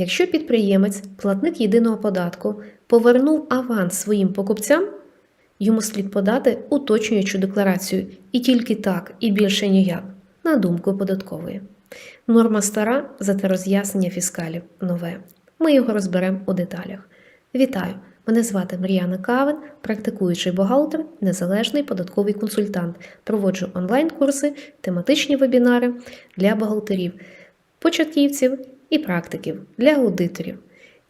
Якщо підприємець, платник єдиного податку, повернув аванс своїм покупцям, йому слід подати уточнюючу декларацію і тільки так, і більше ніяк, на думку податкової. Норма стара, зате роз'яснення фіскалів нове. Ми його розберемо у деталях. Вітаю! Мене звати Мар'яна Кавен, практикуючий бухгалтер, незалежний податковий консультант. Проводжу онлайн-курси, тематичні вебінари для бухгалтерів, початківців і практиків для аудиторів.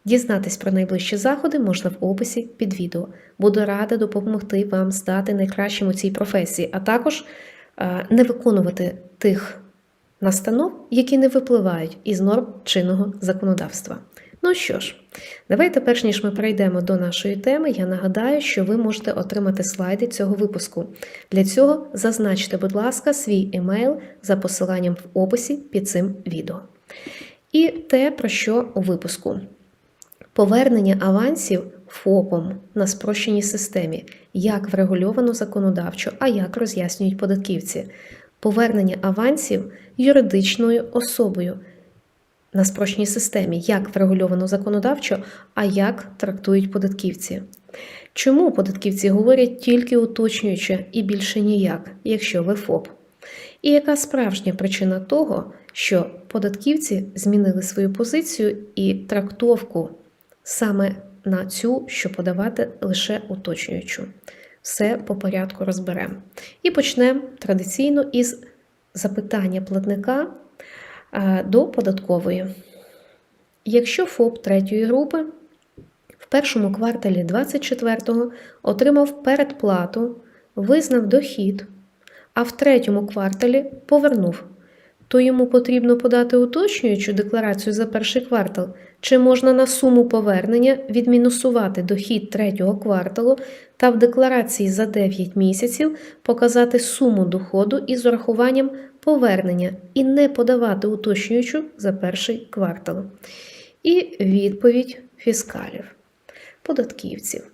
Дізнатись про найближчі заходи можна в описі під відео. Буду рада допомогти вам стати найкращим у цій професії, а також е, не виконувати тих настанов, які не випливають із норм чинного законодавства. Ну що ж, давайте, перш ніж ми перейдемо до нашої теми, я нагадаю, що ви можете отримати слайди цього випуску. Для цього зазначте, будь ласка, свій емейл за посиланням в описі під цим відео. І те, про що у випуску. Повернення авансів ФОПом на спрощеній системі, як врегульовано законодавчо, а як роз'яснюють податківці. Повернення авансів юридичною особою на спрощеній системі, як врегульовано законодавчо, а як трактують податківці. Чому податківці говорять тільки уточнюючи і більше ніяк, якщо ви ФОП? І яка справжня причина того, що податківці змінили свою позицію і трактовку саме на цю, що подавати лише уточнюючу? Все по порядку розберемо. І почнемо традиційно із запитання платника е, до податкової. Якщо ФОП третьої групи в першому кварталі 24-го отримав передплату, визнав дохід, а в третьому кварталі повернув, то йому потрібно подати уточнюючу декларацію за перший квартал, чи можна на суму повернення відмінусувати дохід третього кварталу та в декларації за 9 місяців показати суму доходу із урахуванням повернення і не подавати уточнюючу за перший квартал. І відповідь фіскалів, податківців.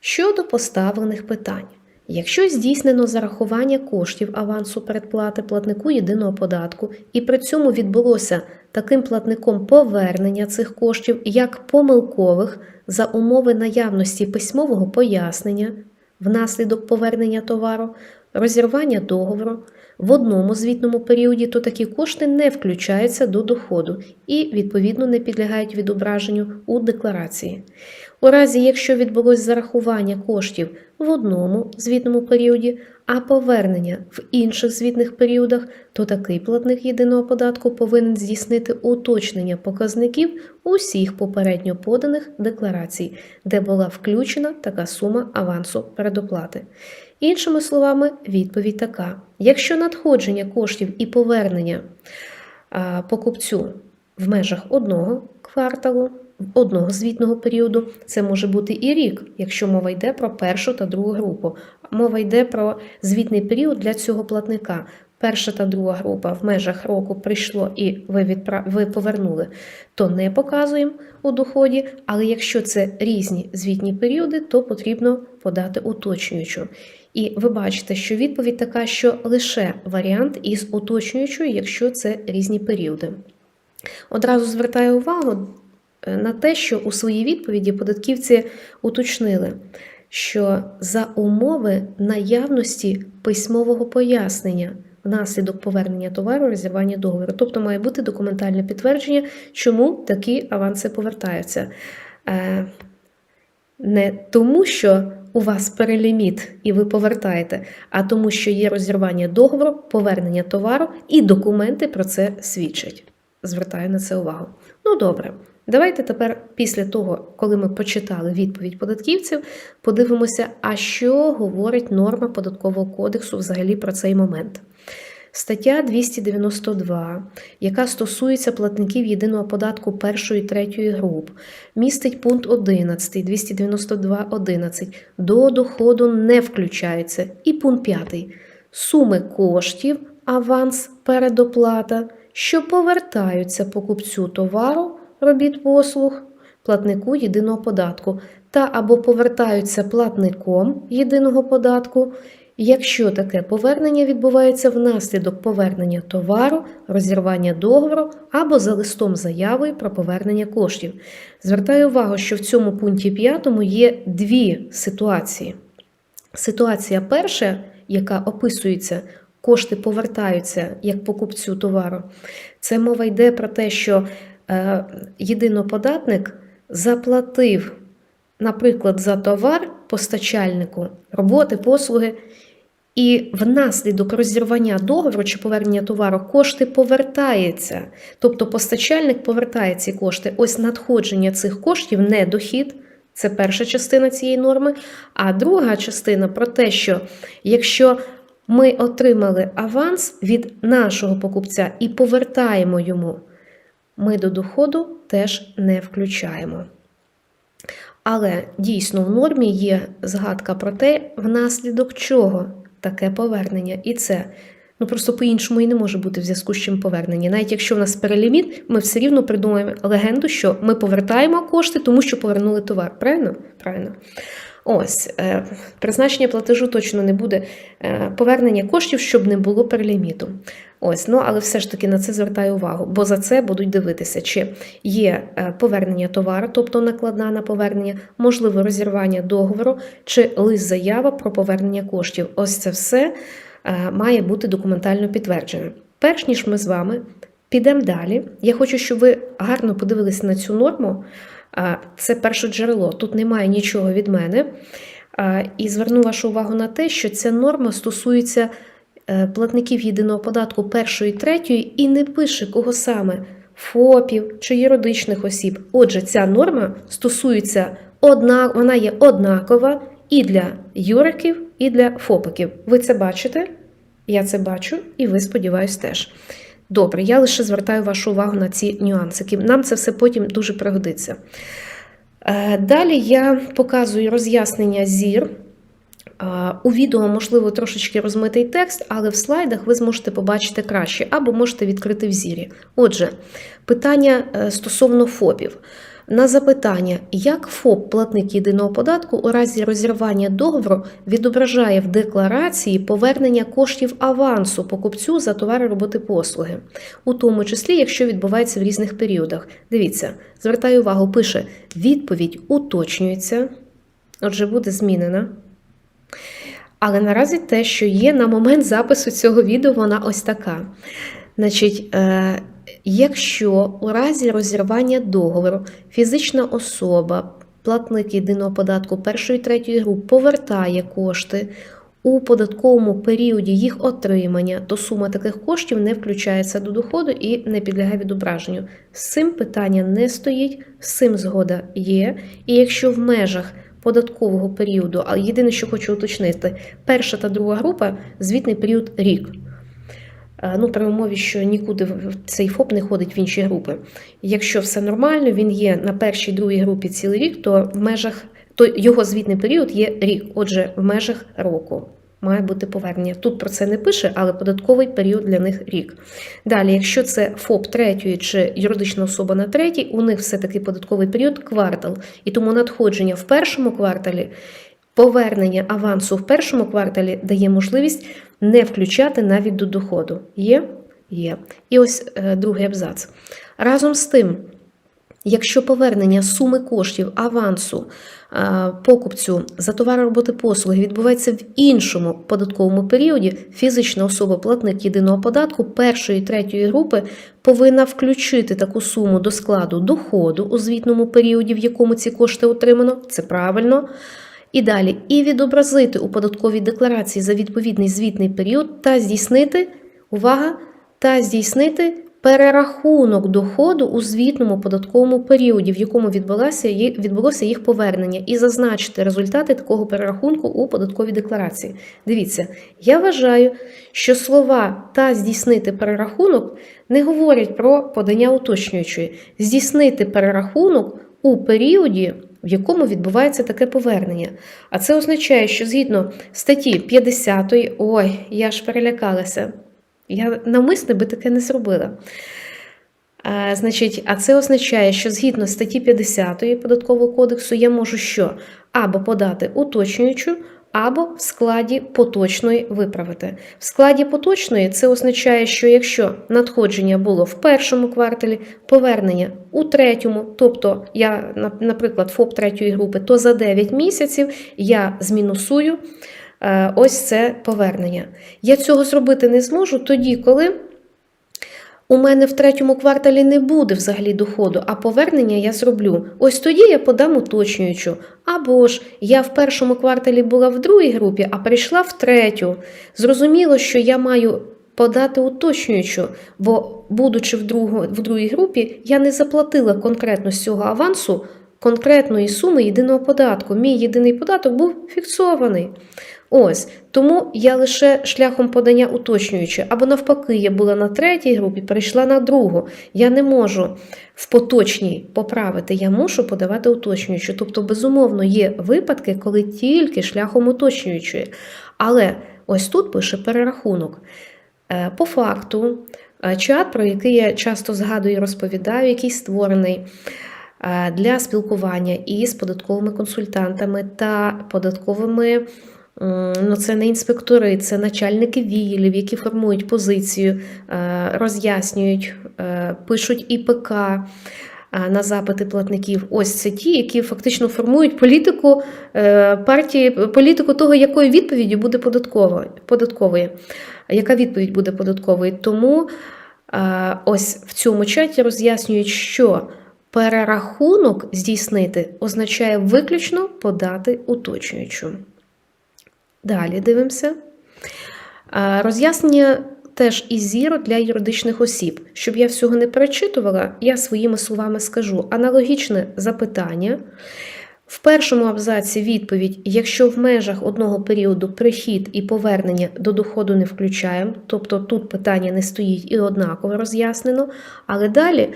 Щодо поставлених питань. Якщо здійснено зарахування коштів авансу передплати платнику єдиного податку, і при цьому відбулося таким платником повернення цих коштів як помилкових за умови наявності письмового пояснення внаслідок повернення товару, розірвання договору в одному звітному періоді, то такі кошти не включаються до доходу і, відповідно, не підлягають відображенню у декларації. У разі, якщо відбулось зарахування коштів в одному звітному періоді, а повернення в інших звітних періодах, то такий платник єдиного податку повинен здійснити уточнення показників усіх попередньо поданих декларацій, де була включена така сума авансу передоплати. Іншими словами, відповідь така: якщо надходження коштів і повернення покупцю в межах одного кварталу, одного звітного періоду, це може бути і рік, якщо мова йде про першу та другу групу. Мова йде про звітний період для цього платника. Перша та друга група в межах року прийшло і ви відправ... ви повернули, то не показуємо у доході. Але якщо це різні звітні періоди, то потрібно подати уточнюючу. І ви бачите, що відповідь така, що лише варіант із уточнюючою, якщо це різні періоди. Одразу звертаю увагу на те, що у своїй відповіді податківці уточнили, що за умови наявності письмового пояснення внаслідок повернення товару, розірвання договору. Тобто має бути документальне підтвердження, чому такі аванси повертаються. Е, не тому, що у вас переліміт і ви повертаєте, а тому, що є розірвання договору, повернення товару і документи про це свідчать. Звертаю на це увагу. Ну добре, давайте тепер, після того, коли ми почитали відповідь податківців, подивимося, а що говорить норма податкового кодексу взагалі про цей момент. Стаття 292, яка стосується платників єдиного податку першої і третьої груп, містить пункт 11, 292.11. До доходу не включається. І пункт 5. Суми коштів, аванс, передоплата, що повертаються покупцю товару, робіт послуг, платнику єдиного податку, та або повертаються платником єдиного податку якщо таке повернення відбувається внаслідок повернення товару, розірвання договору або за листом заявою про повернення коштів. Звертаю увагу, що в цьому пункті 5 є дві ситуації. Ситуація перша, яка описується, кошти повертаються як покупцю товару. Це мова йде про те, що е, єдиноподатник заплатив, наприклад, за товар постачальнику, роботи, послуги, і внаслідок розірвання договору чи повернення товару кошти повертаються. Тобто постачальник повертає ці кошти. Ось надходження цих коштів не дохід. Це перша частина цієї норми. А друга частина про те, що якщо ми отримали аванс від нашого покупця і повертаємо йому, ми до доходу теж не включаємо. Але дійсно в нормі є згадка про те, внаслідок чого таке повернення. І це ну просто по-іншому і не може бути в зв'язку з чим повернення. Навіть якщо в нас переліміт, ми все рівно придумаємо легенду, що ми повертаємо кошти, тому що повернули товар. Правильно? Правильно. Ось, е, призначення платежу точно не буде е, повернення коштів, щоб не було переліміту. Ось, ну але все ж таки на це звертаю увагу, бо за це будуть дивитися, чи є е, повернення товару, тобто накладна на повернення, можливо, розірвання договору, чи лист заява про повернення коштів. Ось це все має бути документально підтверджене. Перш ніж ми з вами підемо далі, я хочу, щоб ви гарно подивилися на цю норму. Це перше джерело, тут немає нічого від мене. І зверну вашу увагу на те, що ця норма стосується е, платників єдиного податку першої третьої і не пише кого саме ФОПів чи юридичних осіб. Отже, ця норма стосується одна, вона є однакова і для юриків, і для ФОПиків. Ви це бачите? Я це бачу, і ви сподіваюсь теж. Добре, я лише звертаю вашу увагу на ці нюансики. Нам це все потім дуже пригодиться. Е, Далі я показую роз'яснення зір. Е, У відео, можливо, трошечки розмитий текст, але в слайдах ви зможете побачити краще, або можете відкрити в зірі. Отже, питання е, стосовно ФОПів. На запитання, як ФОП, платник єдиного податку, у разі розірвання договору відображає в декларації повернення коштів авансу покупцю за товари роботи послуги, у тому числі, якщо відбувається в різних періодах. Дивіться, звертаю увагу, пише: відповідь уточнюється, отже, буде змінена. Але наразі те, що є на момент запису цього відео, вона ось така. Значить, е, якщо у разі розірвання договору фізична особа, платник єдиного податку першої третьої груп повертає кошти у податковому періоді їх отримання, то сума таких коштів не включається до доходу і не підлягає відображенню. З цим питання не стоїть, з цим згода є. І якщо в межах податкового періоду, але єдине, що хочу уточнити, перша та друга група звітний період рік. Е, Ну, при умові, що нікуди цей ФОП не ходить в інші групи. Якщо все нормально, він є на першій другій групі цілий рік, то в межах то його звітний період є рік. Отже, в межах року має бути повернення. Тут про це не пише, але податковий період для них рік. Далі, якщо це ФОП третьої чи юридична особа на третій, у них все-таки податковий період квартал. І тому надходження в першому кварталі, повернення авансу в першому кварталі дає можливість не включати навіть до доходу. Є? Є. І ось е, другий абзац. Разом з тим, Якщо повернення суми коштів авансу е, покупцю за товари роботи послуги відбувається в іншому податковому періоді, фізична особа платник єдиного податку першої і третьої групи повинна включити таку суму до складу доходу у звітному періоді, в якому ці кошти отримано. Це правильно. І далі, і відобразити у податковій декларації за відповідний звітний період та здійснити увага, та здійснити перерахунок доходу у звітному податковому періоді, в якому відбулося, відбулося їх повернення, і зазначити результати такого перерахунку у податковій декларації. Дивіться, я вважаю, що слова та здійснити перерахунок не говорять про подання уточнюючої. Здійснити перерахунок у періоді. В якому відбувається таке повернення. А це означає, що згідно статті 50, ой, я ж перелякалася. Я навмисне би таке не зробила. А, значить, а це означає, що згідно статті 50 Податкового кодексу я можу що? Або подати уточнюючу, або в складі поточної виправити. В складі поточної це означає, що якщо надходження було в першому кварталі, повернення у третьому, тобто я, на- наприклад, ФОП третьої групи, то за 9 місяців я змінусую е, ось це повернення. Я цього зробити не зможу тоді, коли у мене в третьому кварталі не буде взагалі доходу, а повернення я зроблю. Ось тоді я подам уточнюючу. Або ж я в першому кварталі була в другій групі, а прийшла в третю. Зрозуміло, що я маю подати уточнюючу, бо, будучи в, друго, в другій групі, я не заплатила конкретно з цього авансу конкретної суми єдиного податку. Мій єдиний податок був фіксований. Ось тому я лише шляхом подання уточнюючи, або навпаки, я була на третій групі, перейшла на другу. Я не можу в поточній поправити, я мушу подавати уточнюючу. Тобто, безумовно, є випадки, коли тільки шляхом уточнюючої. Але ось тут пише перерахунок. Е, По факту, е, чат, про який я часто згадую і розповідаю, який створений е, для спілкування із податковими консультантами та податковими. Ну, це не інспектори, це начальники відділів, які формують позицію, е, роз'яснюють, е, пишуть ІПК е, на запити платників. Ось це ті, які фактично формують політику партії, політику того, якою відповіддю буде податковою, яка відповідь буде податковою. Тому ось в цьому чаті роз'яснюють, що перерахунок здійснити означає виключно подати уточнюючу. Далі дивимося. Роз'яснення теж із зіро для юридичних осіб. Щоб я всього не перечитувала, я своїми словами скажу аналогічне запитання. В першому абзаці відповідь: якщо в межах одного періоду прихід і повернення до доходу не включаємо, тобто тут питання не стоїть і однаково роз'яснено. Але далі,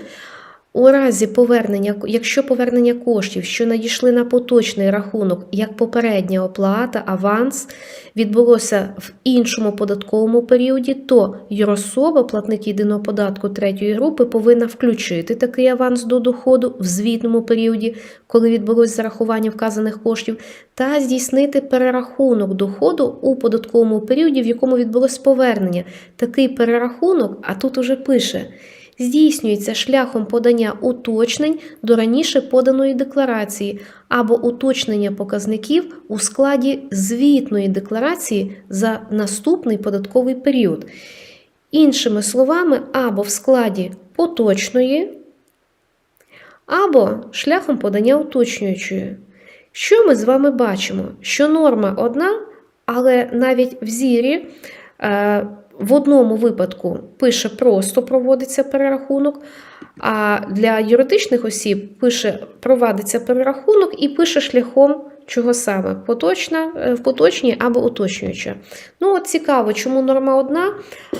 у разі повернення, якщо повернення коштів, що надійшли на поточний рахунок, як попередня оплата, аванс, відбулося в іншому податковому періоді, то юрособа, платник єдиного податку третьої групи, повинна включити такий аванс до доходу в звітному періоді, коли відбулось зарахування вказаних коштів, та здійснити перерахунок доходу у податковому періоді, в якому відбулось повернення. Такий перерахунок, а тут уже пише. Здійснюється шляхом подання уточнень до раніше поданої декларації або уточнення показників у складі звітної декларації за наступний податковий період. Іншими словами, або в складі поточної, або шляхом подання уточнюючої. Що ми з вами бачимо? Що норма одна, але навіть в зірі. В одному випадку пише просто проводиться перерахунок, а для юридичних осіб пише проводиться перерахунок і пише шляхом чого саме поточна, е, в поточній або уточнююча. Ну, от цікаво, чому норма одна,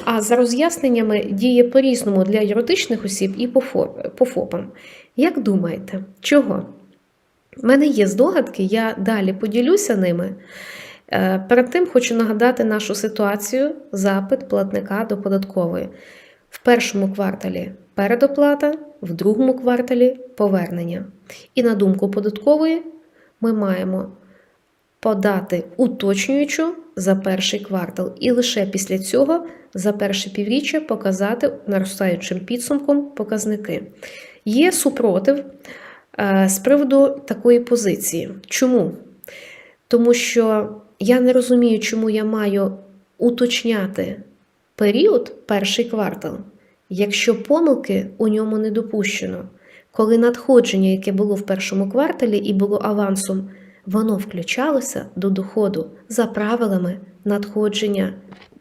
а за роз'ясненнями діє по-різному для юридичних осіб і по ФОПам. Як думаєте, чого? У мене є здогадки, я далі поділюся ними. Е, Перед тим хочу нагадати нашу ситуацію запит платника до податкової. В першому кварталі передоплата, в другому кварталі повернення. І на думку податкової ми маємо подати уточнюючу за перший квартал, і лише після цього за перше півріччя показати наростаючим підсумком показники. Є супротив е, з приводу такої позиції. Чому? Тому що я не розумію, чому я маю уточняти період, перший квартал, якщо помилки у ньому не допущено. Коли надходження, яке було в першому кварталі і було авансом, воно включалося до доходу за правилами надходження,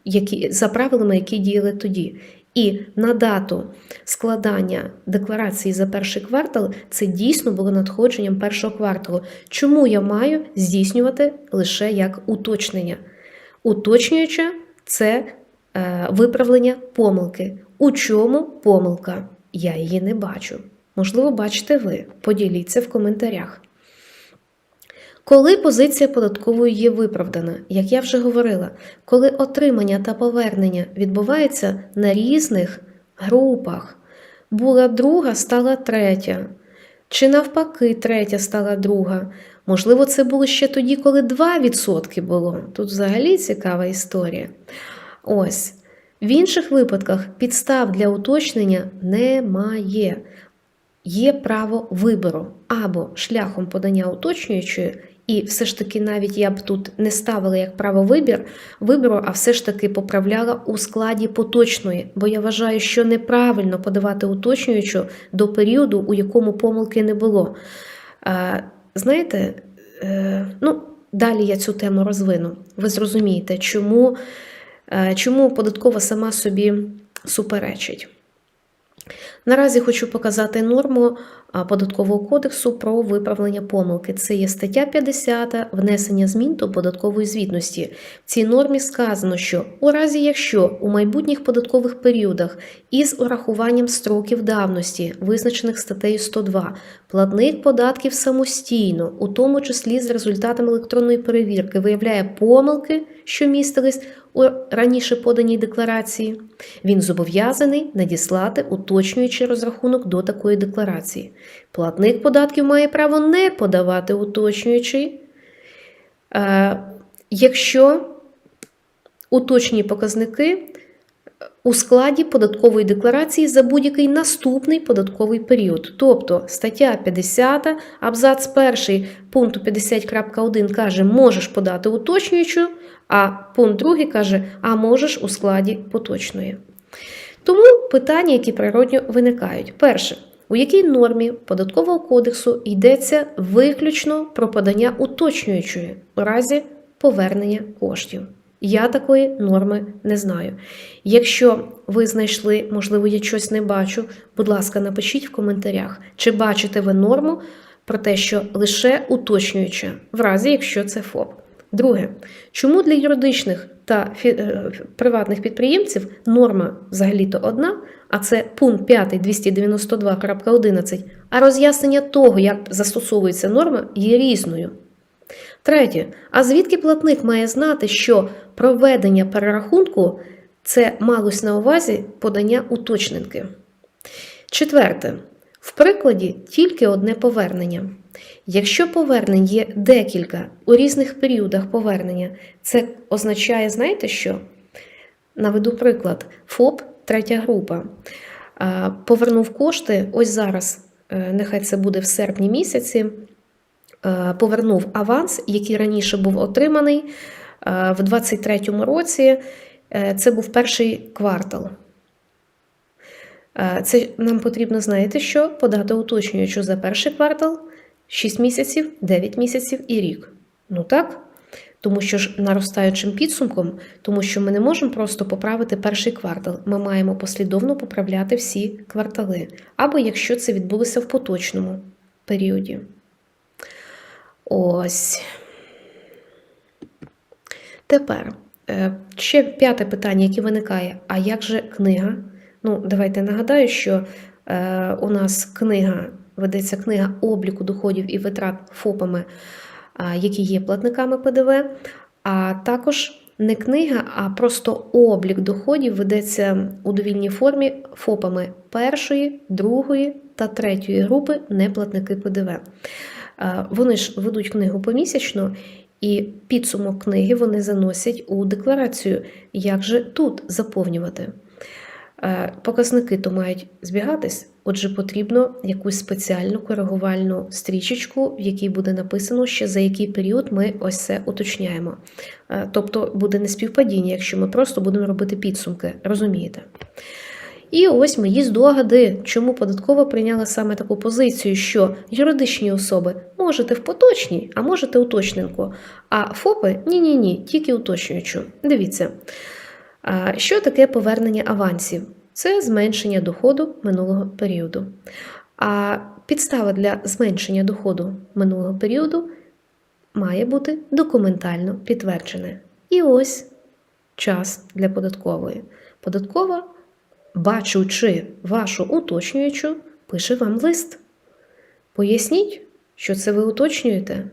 які, за правилами, які діяли тоді. І на дату складання декларації за перший квартал це дійсно було надходженням першого кварталу. Чому я маю здійснювати лише як уточнення? Уточнююче це е, виправлення помилки. У чому помилка? Я її не бачу. Можливо, бачите ви. Поділіться в коментарях. Коли позиція податкової є виправдана, як я вже говорила, коли отримання та повернення відбувається на різних групах, була друга, стала третя, чи навпаки, третя стала друга, Можливо, це було ще тоді, коли 2% було. Тут взагалі цікава історія. Ось. В інших випадках підстав для уточнення немає. Є право вибору або шляхом подання уточнюючої, і все ж таки навіть я б тут не ставила як право вибору, а все ж таки поправляла у складі поточної, бо я вважаю, що неправильно подавати уточнюючу до періоду, у якому помилки не було. Знаєте, е, ну, далі я цю тему розвину. Ви зрозумієте, чому, е, чому податкова сама собі суперечить. Наразі хочу показати норму Податкового кодексу про виправлення помилки. Це є стаття 50 внесення змін до податкової звітності. В цій нормі сказано, що у разі якщо у майбутніх податкових періодах із урахуванням строків давності, визначених статтею 102, платник податків самостійно, у тому числі з результатами електронної перевірки, виявляє помилки, що містились у раніше поданій декларації, він зобов'язаний надіслати уточнюючий розрахунок до такої декларації. Платник податків має право не подавати уточнюючий, е, якщо уточні показники у складі податкової декларації за будь-який наступний податковий період. Тобто стаття 50, абзац 1 пункту 50.1 каже, можеш подати уточнюючу, а пункт 2 каже, а можеш у складі поточної. Тому питання, які природньо виникають. Перше, у якій нормі податкового кодексу йдеться виключно про подання уточнюючої у разі повернення коштів. Я такої норми не знаю. Якщо ви знайшли, можливо, я щось не бачу, будь ласка, напишіть в коментарях, чи бачите ви норму про те, що лише уточнююча, в разі якщо це ФОП. Друге, чому для юридичних та е, приватних підприємців норма взагалі-то одна, а це пункт 5 292.11, а роз'яснення того, як застосовується норма, є різною. Третє. А звідки платник має знати, що проведення перерахунку це малось на увазі подання уточненки? Четверте. В прикладі тільки одне повернення. Якщо повернень є декілька у різних періодах повернення, це означає, знаєте що? Наведу приклад: ФОП, третя група. Повернув кошти ось зараз, е, нехай це буде в серпні місяці. е, Повернув аванс, який раніше був отриманий е, в 2023 році. Це був перший квартал. Це нам потрібно, знаєте, що подати уточнюючу за перший квартал, 6 місяців, 9 місяців і рік. Ну так? Тому що ж наростаючим підсумком, тому що ми не можемо просто поправити перший квартал. Ми маємо послідовно поправляти всі квартали. Або якщо це відбулося в поточному періоді. Ось. Тепер е, ще п'яте питання, яке виникає: а як же книга? Ну, давайте нагадаю, що е, у нас книга ведеться книга обліку доходів і витрат ФОПами, які є платниками ПДВ, а також не книга, а просто облік доходів ведеться у довільній формі ФОПами першої, другої та третьої групи неплатники ПДВ. Вони ж ведуть книгу помісячно, і підсумок книги вони заносять у декларацію. Як же тут заповнювати? Е, Показники то мають збігатись, отже, потрібно якусь спеціальну коригувальну стрічечку, в якій буде написано, ще за який період ми ось це уточняємо. Е, Тобто буде неспівпадіння, якщо ми просто будемо робити підсумки, розумієте? І ось мої здогади, чому податкова прийняла саме таку позицію, що юридичні особи можете в поточній, а можете уточненку, а ФОПи ні-ні ні, тільки уточнюючу. Дивіться. Що таке повернення авансів? Це зменшення доходу минулого періоду. А підстава для зменшення доходу минулого періоду має бути документально підтверджена. І ось час для податкової. Податкова, бачучи вашу уточнюючу, пише вам лист. Поясніть, що це ви уточнюєте,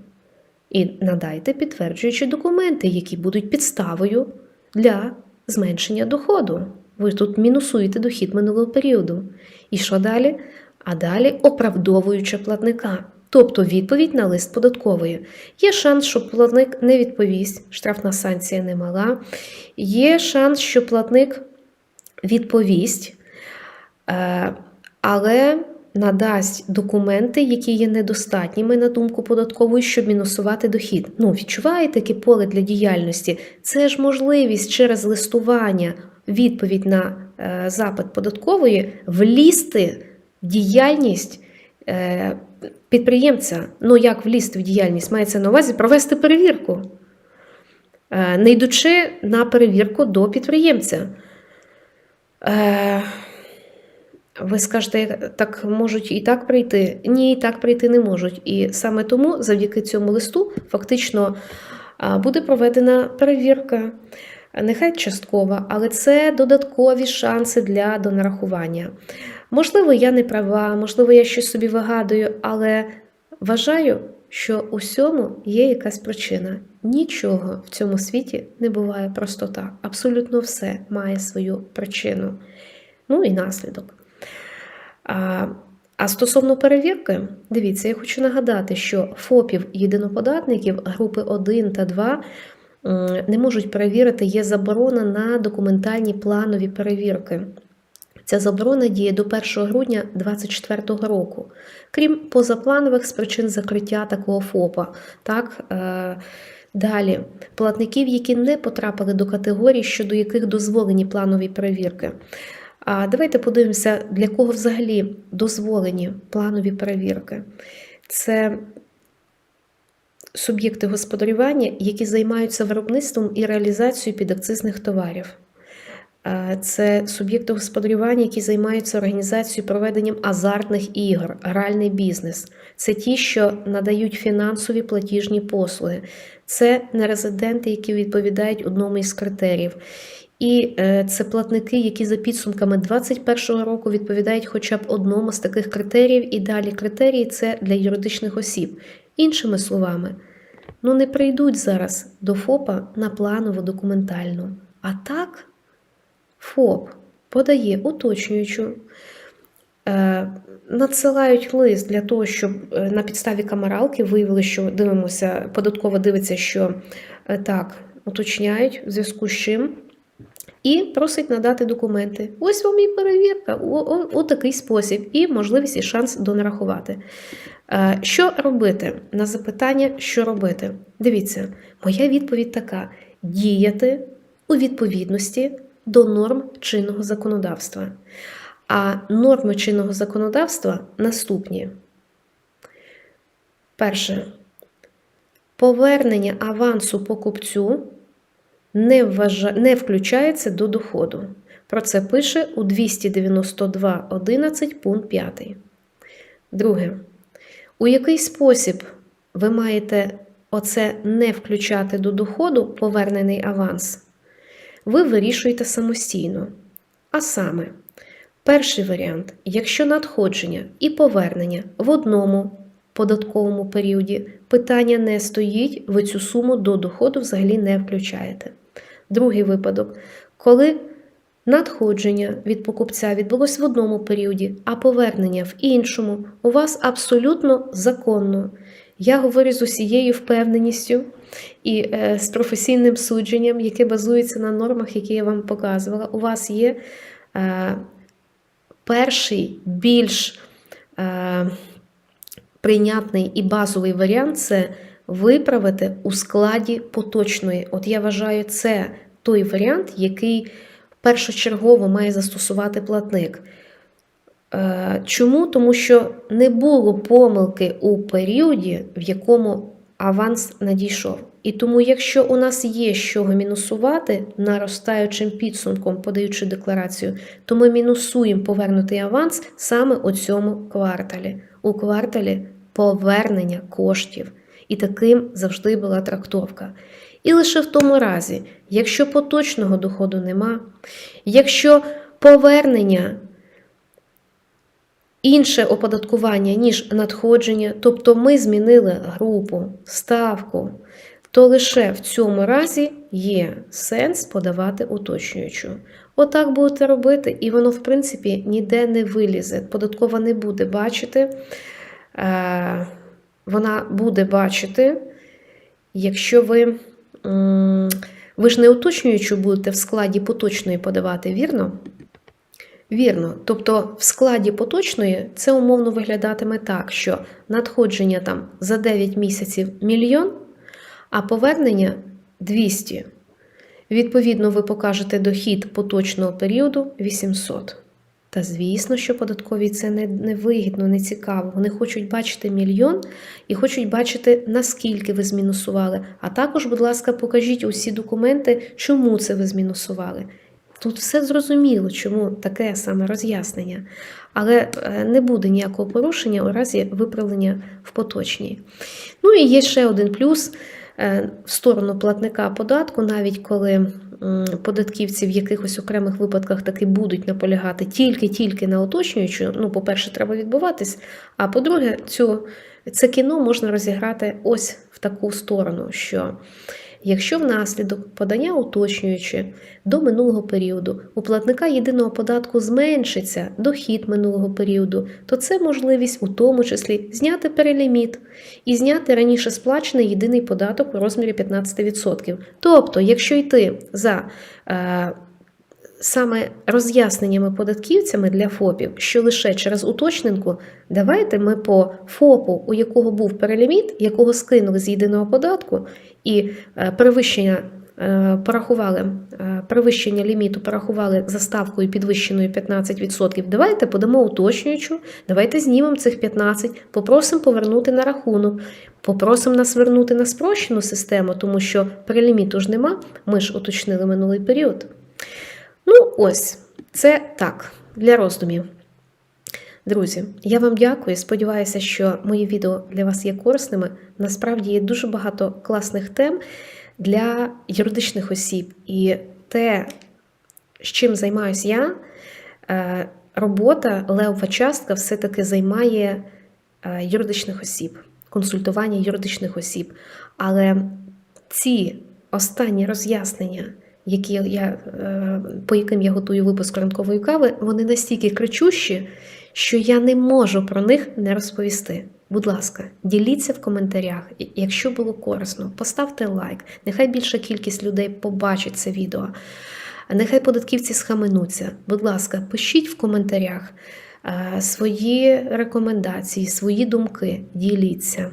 і надайте підтверджуючі документи, які будуть підставою для зменшення доходу. Ви тут мінусуєте дохід минулого періоду. І що далі? А далі оправдовуючи платника. тобто відповідь на лист податкової. Є шанс, що платник не відповість, штрафна санкція немала. Є шанс, що платник відповість, е, але надасть документи, які є недостатніми на думку податкової, щоб мінусувати дохід. Ну, відчуваєте таке поле для діяльності? Це ж можливість через листування, відповідь на е, запит податкової влізти в діяльність. е, Підприємця, ну як влізти в діяльність, мається на увазі провести перевірку, е, не йдучи на перевірку до підприємця. Ви скажете, так можуть і так прийти. Ні, і так прийти не можуть. І саме тому, завдяки цьому листу, фактично буде проведена перевірка. Нехай часткова, але це додаткові шанси для донарахування. Можливо, я не права, можливо, я щось собі вигадую, але вважаю, що усьому є якась причина. Нічого в цьому світі не буває просто так. Абсолютно все має свою причину. Ну і наслідок. А, а стосовно перевірки, дивіться, я хочу нагадати, що ФОПів єдиноподатників групи 1 та 2 не можуть перевірити, є заборона на документальні планові перевірки. Ця заборона діє до 1 грудня 2024 року, крім позапланових з причин закриття такого ФОПа. Так, е, далі, платників, які не потрапили до категорій, щодо яких дозволені планові перевірки. А давайте подивимося, для кого взагалі дозволені планові перевірки. Це суб'єкти господарювання, які займаються виробництвом і реалізацією підакцизних товарів. Це суб'єкти господарювання, які займаються організацією проведенням азартних ігор, гральний бізнес. Це ті, що надають фінансові платіжні послуги. Це нерезиденти, які відповідають одному із критеріїв. І е, це платники, які за підсумками 2021 року відповідають хоча б одному з таких критеріїв, і далі критерії це для юридичних осіб. Іншими словами, ну не прийдуть зараз до ФОПа на планову документальну. А так, ФОП подає уточнюючу, е, надсилають лист для того, щоб е, на підставі камералки виявили, що дивимося, податково дивиться, що так, уточняють, в зв'язку з чим. І просить надати документи. Ось вам і перевірка у, у, у такий спосіб, і можливість і шанс донарахувати. Е, Що робити? На запитання, що робити? Дивіться, моя відповідь така: діяти у відповідності до норм чинного законодавства. А норми чинного законодавства наступні. Перше. Повернення авансу покупцю не, вважа... не включається до доходу. Про це пише у 292.11 пункт 5. Друге. У який спосіб ви маєте оце не включати до доходу повернений аванс? Ви вирішуєте самостійно. А саме, перший варіант, якщо надходження і повернення в одному податковому періоді, питання не стоїть, ви цю суму до доходу взагалі не включаєте. Другий випадок, коли надходження від покупця відбулось в одному періоді, а повернення в іншому, у вас абсолютно законно. Я говорю з усією впевненістю і е, з професійним судженням, яке базується на нормах, які я вам показувала. У вас є е, перший більш е, прийнятний і базовий варіант це виправити у складі поточної. От я вважаю, це той варіант, який першочергово має застосувати платник. Е, Чому? Тому що не було помилки у періоді, в якому аванс надійшов. І тому, якщо у нас є чого мінусувати наростаючим підсумком, подаючи декларацію, то ми мінусуємо повернутий аванс саме у цьому кварталі, у кварталі повернення коштів. І таким завжди була трактовка. І лише в тому разі, якщо поточного доходу нема, якщо повернення інше оподаткування, ніж надходження, тобто ми змінили групу, ставку, то лише в цьому разі є сенс подавати уточнюючу. Отак будете робити, і воно, в принципі, ніде не вилізе. Податкова не буде бачити. Вона буде бачити, якщо ви. Ви ж не уточнюючи будете в складі поточної подавати, вірно? Вірно. Тобто в складі поточної це умовно виглядатиме так, що надходження там за 9 місяців мільйон, а повернення 200. Відповідно, ви покажете дохід поточного періоду 800. Та звісно, що податковій це не, вигідно, не цікаво. Вони хочуть бачити мільйон і хочуть бачити, наскільки ви змінусували. А також, будь ласка, покажіть усі документи, чому це ви змінусували. Тут все зрозуміло, чому таке саме роз'яснення. Але е, не буде ніякого порушення у разі виправлення в поточній. Ну і є ще один плюс в сторону платника податку, навіть коли податківці в якихось окремих випадках таки будуть наполягати тільки-тільки на уточнюючу. Ну, по-перше, треба відбуватись. А по-друге, цю, це кіно можна розіграти ось в таку сторону, що Якщо внаслідок подання уточнюючи до минулого періоду у платника єдиного податку зменшиться дохід минулого періоду, то це можливість у тому числі зняти переліміт і зняти раніше сплачений єдиний податок у розмірі 15%. Тобто, якщо йти за е, саме роз'ясненнями податківцями для ФОПів, що лише через уточненку, давайте ми по ФОПу, у якого був переліміт, якого скинули з єдиного податку, і е, перевищення. е, Порахували е, перевищення ліміту, порахували за ставкою підвищеною 15%. Давайте подамо уточнюючу, давайте знімемо цих 15%, попросимо повернути на рахунок, попросимо нас вернути на спрощену систему, тому що переліміту ж нема. Ми ж уточнили минулий період. Ну, ось, це так, для роздумів. Друзі, я вам дякую. Сподіваюся, що мої відео для вас є корисними. Насправді є дуже багато класних тем для юридичних осіб. І те, з чим займаюся я, е, робота левова частка все-таки займає е, юридичних осіб, консультування юридичних осіб. Але ці останні роз'яснення, які я, е, по яким я готую випуск ранкової кави, вони настільки кричущі, що я не можу про них не розповісти. Будь ласка, діліться в коментарях, якщо було корисно, поставте лайк. Нехай більша кількість людей побачить це відео. Нехай податківці схаменуться. Будь ласка, пишіть в коментарях е, свої рекомендації, свої думки, діліться.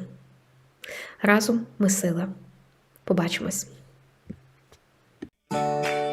Разом ми сила. Побачимось! you